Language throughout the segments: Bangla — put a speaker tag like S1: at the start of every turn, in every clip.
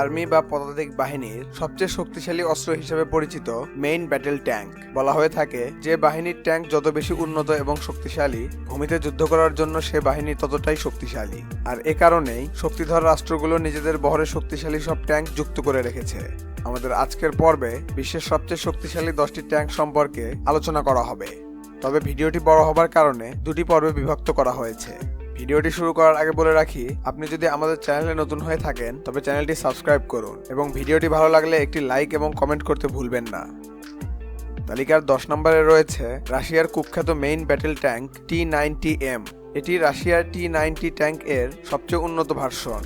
S1: আর্মি বা পদাতিক বাহিনীর সবচেয়ে শক্তিশালী অস্ত্র হিসেবে পরিচিত মেইন ব্যাটেল ট্যাঙ্ক। বলা হয়ে থাকে যে বাহিনীর ট্যাঙ্ক যত বেশি উন্নত এবং শক্তিশালী, ভূমিতে যুদ্ধ করার জন্য সে বাহিনী ততটাই শক্তিশালী। আর এ কারণেই শক্তিধর রাষ্ট্রগুলো নিজেদের বহরে শক্তিশালী সব ট্যাঙ্ক যুক্ত করে রেখেছে। আমাদের আজকের পর্বে বিশ্বের সবচেয়ে শক্তিশালী দশটি ট্যাঙ্ক সম্পর্কে আলোচনা করা হবে। তবে ভিডিওটি বড় হবার কারণে দুটি পর্বে বিভক্ত করা হয়েছে। ভিডিওটি শুরু করার আগে বলে রাখি, আপনি যদি আমাদের চ্যানেলে নতুন হয়ে থাকেন, তবে চ্যানেলটি সাবস্ক্রাইব করুন এবং ভিডিওটি ভালো লাগলে একটি লাইক এবং কমেন্ট করতে ভুলবেন না। তালিকার দশ নম্বরে রয়েছে রাশিয়ার কুখ্যাত main battle tank T ninety M. এটি রাশিয়ার টি নাইনটি ট্যাঙ্ক এর সবচেয়ে উন্নত ভার্সন।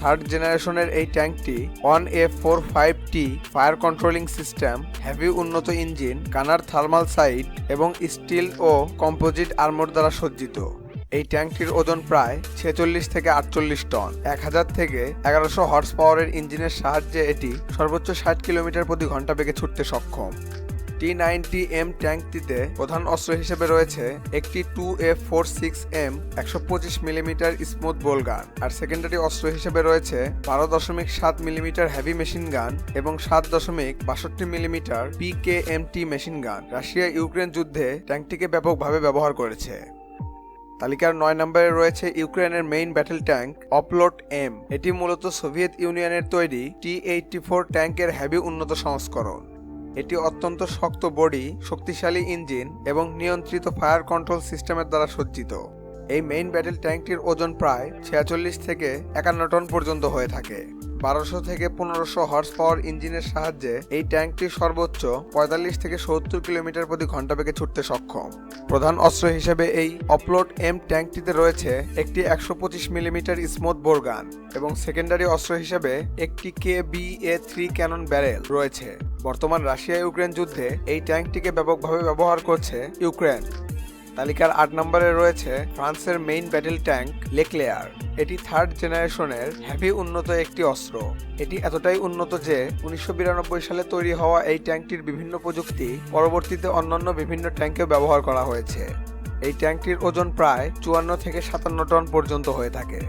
S1: থার্ড জেনারেশনের এই ট্যাঙ্কটি one A four five T fire controlling system, heavy উন্নত ইঞ্জিন, কানার থার্মাল সাইট এবং স্টিল ও কম্পোজিট আর্মোর দ্বারা সজ্জিত। এই ট্যাঙ্কটির ওজন প্রায় ছেচল্লিশ থেকে আটচল্লিশ টন। এক হাজার থেকে এগারোশো হর্স পাওয়ারের ইঞ্জিনের সাহায্যে এটি সর্বোচ্চ ষাট কিলোমিটার প্রতি ঘণ্টা বেগে ছুটতে সক্ষম। টি নাইনটি এম ট্যাঙ্কটিতে প্রধান অস্ত্র হিসেবে রয়েছে একটি two F four six M, একশো পঁচিশ মিলিমিটার স্মুথ বোল গান আর সেকেন্ডারি অস্ত্র হিসেবে রয়েছে বারো দশমিক সাত মিলিমিটার হেভি মেশিন গান এবং সাত দশমিক বাষট্টি millimetre P K M T machine gun. Russia Ukraine যুদ্ধে ট্যাঙ্কটিকে ব্যাপকভাবে ব্যবহার করেছে। তালিকার নয় নম্বরে রয়েছে ইউক্রেনের main battle tank Oplot M এটি মূলত সোভিয়েত ইউনিয়নের তৈরি টি এইটটি ফোর ট্যাঙ্কের হেভি উন্নত সংস্করণ। এটি অত্যন্ত শক্ত বডি, শক্তিশালী ইঞ্জিন এবং নিয়ন্ত্রিত ফায়ার কন্ট্রোল সিস্টেমের দ্বারা সজ্জিত। এই মেইন ব্যাটেল ট্যাঙ্কটির ওজন প্রায় ছিয়াচল্লিশ থেকে একান্ন টন পর্যন্ত হয়ে থাকে। বারোশো থেকে পনেরোশো হর্স পাওয়ার ইঞ্জিনের সাহায্যে এই ট্যাঙ্কটি সর্বোচ্চ পঁয়তাল্লিশ থেকে সত্তর কিলোমিটার প্রতি ঘণ্টা বেগে ছুটতে সক্ষম। প্রধান অস্ত্র হিসেবে এই অপলোড এম ট্যাঙ্কটিতে রয়েছে একটি একশো পঁচিশ মিলিমিটার স্মুথ বোরগান এবং সেকেন্ডারি অস্ত্র হিসেবে একটি K B A three cannon barrel রয়েছে। বর্তমান রাশিয়া ইউক্রেন যুদ্ধে এই ট্যাঙ্কটিকে ব্যাপকভাবে ব্যবহার করছে ইউক্রেন। তালিকার আট নম্বরে রয়েছে ফ্রান্সের মেইন ব্যাটেল ট্যাঙ্ক লেকলেয়ার এটি থার্ড জেনারেশনের হ্যাভি উন্নত একটি অস্ত্র। এটি এতটাই উন্নত যে উনিশশো বিরানব্বই সালে তৈরি হওয়া এই ট্যাঙ্কটির বিভিন্ন প্রযুক্তি পরবর্তীতে অন্যান্য বিভিন্ন ট্যাঙ্কেও ব্যবহার করা হয়েছে। এই ট্যাঙ্কটির ওজন প্রায় চুয়ান্ন থেকে সাতান্ন টন পর্যন্ত হয়ে থাকে।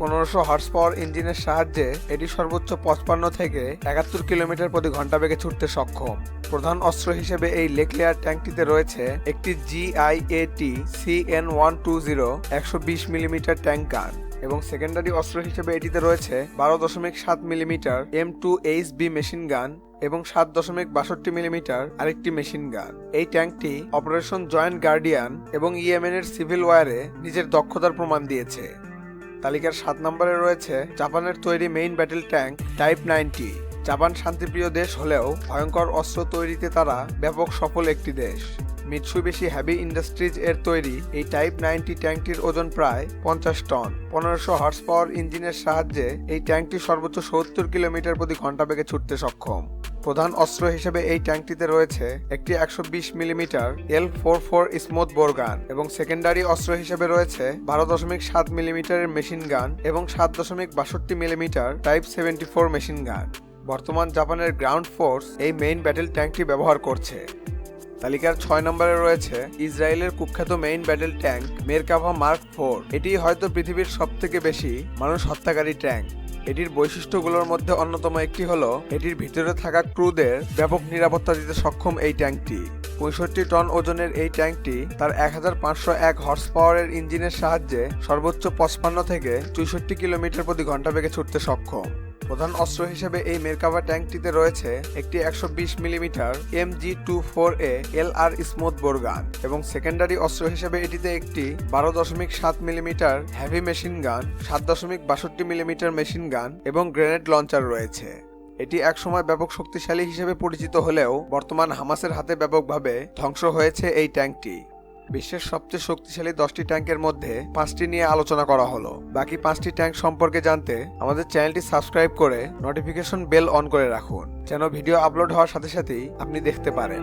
S1: পনেরোশো হর্স পাওয়ার ইঞ্জিনের সাহায্যে এটি সর্বোচ্চ পঁচপান্ন থেকে একাত্তর কিলোমিটার প্রতি ঘণ্টা বেগে ছুটতে সক্ষম। প্রধান অস্ত্র হিসেবে এই লেকলেয়ার ট্যাঙ্কটিতে রয়েছে একটি GIAT C N one two zero একশো বিশ মিলিমিটার ট্যাঙ্ক গান এবং সেকেন্ডারি অস্ত্র হিসেবে এটিতে রয়েছে বারো দশমিক সাত millimetre M two H B machine gun এবং সাত দশমিক বাষট্টি মিলিমিটার আরেকটি মেশিন গান এই ট্যাঙ্কটি অপারেশন জয়েন্ট গার্ডিয়ান এবং ইয়েমেন এর সিভিল ওয়ারে নিজের দক্ষতার প্রমাণ দিয়েছে। তালিকার সাত নম্বরে রয়েছে জাপানের তৈরি main battle tank type ninety. Japan শান্তিপ্রিয় দেশ হলেও ভয়ঙ্কর অস্ত্র তৈরিতে তারা ব্যাপক সফল একটি দেশ। মিৎসুবিশি হ্যাভি ইন্ডাস্ট্রিজ এর তৈরি এই টাইপ নাইনটি ট্যাঙ্কটির ওজন প্রায় পঞ্চাশ টন। পনেরোশো হর্স পাওয়ার ইঞ্জিনের সাহায্যে এই ট্যাঙ্কটি সর্বোচ্চ সত্তর কিলোমিটার প্রতি ঘণ্টা বেগে ছুটতে সক্ষম। প্রধান অস্ত্র হিসেবে এই ট্যাঙ্কটিতে রয়েছে একটি একশো বিশ millimetre L four four smooth bore gun এবং সেকেন্ডারি অস্ত্র হিসেবে রয়েছে বারো দশমিক সাত মিলিমিটারের মেশিন গান এবং সাত দশমিক বাষট্টি millimetre type seventy four machine gun. বর্তমান জাপানের গ্রাউন্ড ফোর্স এই মেইন ব্যাটেল ট্যাঙ্কটি ব্যবহার করছে। তালিকার ছয় নম্বরে রয়েছে ইসরায়েলের কুখ্যাত main battle tank Merkava mark four. এটি হয়তো পৃথিবীর সব থেকে বেশি মানুষ হত্যাকারী ট্যাঙ্ক। এটির বৈশিষ্ট্যগুলোর মধ্যে অন্যতম একটি হলো, এটির ভিতরে থাকা ক্রুদের ব্যাপক নিরাপত্তা দিতে সক্ষম এই ট্যাঙ্কটি। পঁয়ষট্টি টন ওজনের এই ট্যাঙ্কটি তার এক হাজার পাঁচশো এক হর্স পাওয়ারের ইঞ্জিনের সাহায্যে সর্বোচ্চ পঁচপান্ন থেকে চৌষট্টি কিলোমিটার প্রতি ঘণ্টা বেগে ছুটতে সক্ষম। প্রধান অস্ত্র হিসেবে এই মেরকাভা ট্যাঙ্কটিতে রয়েছে একটি একশো বিশ millimetre M G two four A L R smooth bore gun এবং সেকেন্ডারি অস্ত্র হিসেবে এটিতে একটি বারো দশমিক সাত মিলিমিটার হ্যাভি মেশিন গান, সাত দশমিক বাষট্টি মিলিমিটার মেশিন গান এবং গ্রেনেড লঞ্চার রয়েছে। এটি একসময় ব্যাপক শক্তিশালী হিসেবে পরিচিত হলেও বর্তমান হামাসের হাতে ব্যাপকভাবে ধ্বংস হয়েছে এই ট্যাঙ্কটি। বিশ্বের সবচেয়ে শক্তিশালী দশটি ট্যাঙ্কের মধ্যে পাঁচটি নিয়ে আলোচনা করা হলো। বাকি পাঁচটি ট্যাঙ্ক সম্পর্কে জানতে আমাদের চ্যানেলটি সাবস্ক্রাইব করে নোটিফিকেশন বেল অন করে রাখুন, যেন ভিডিও আপলোড হওয়ার সাথে সাথেই আপনি দেখতে পারেন।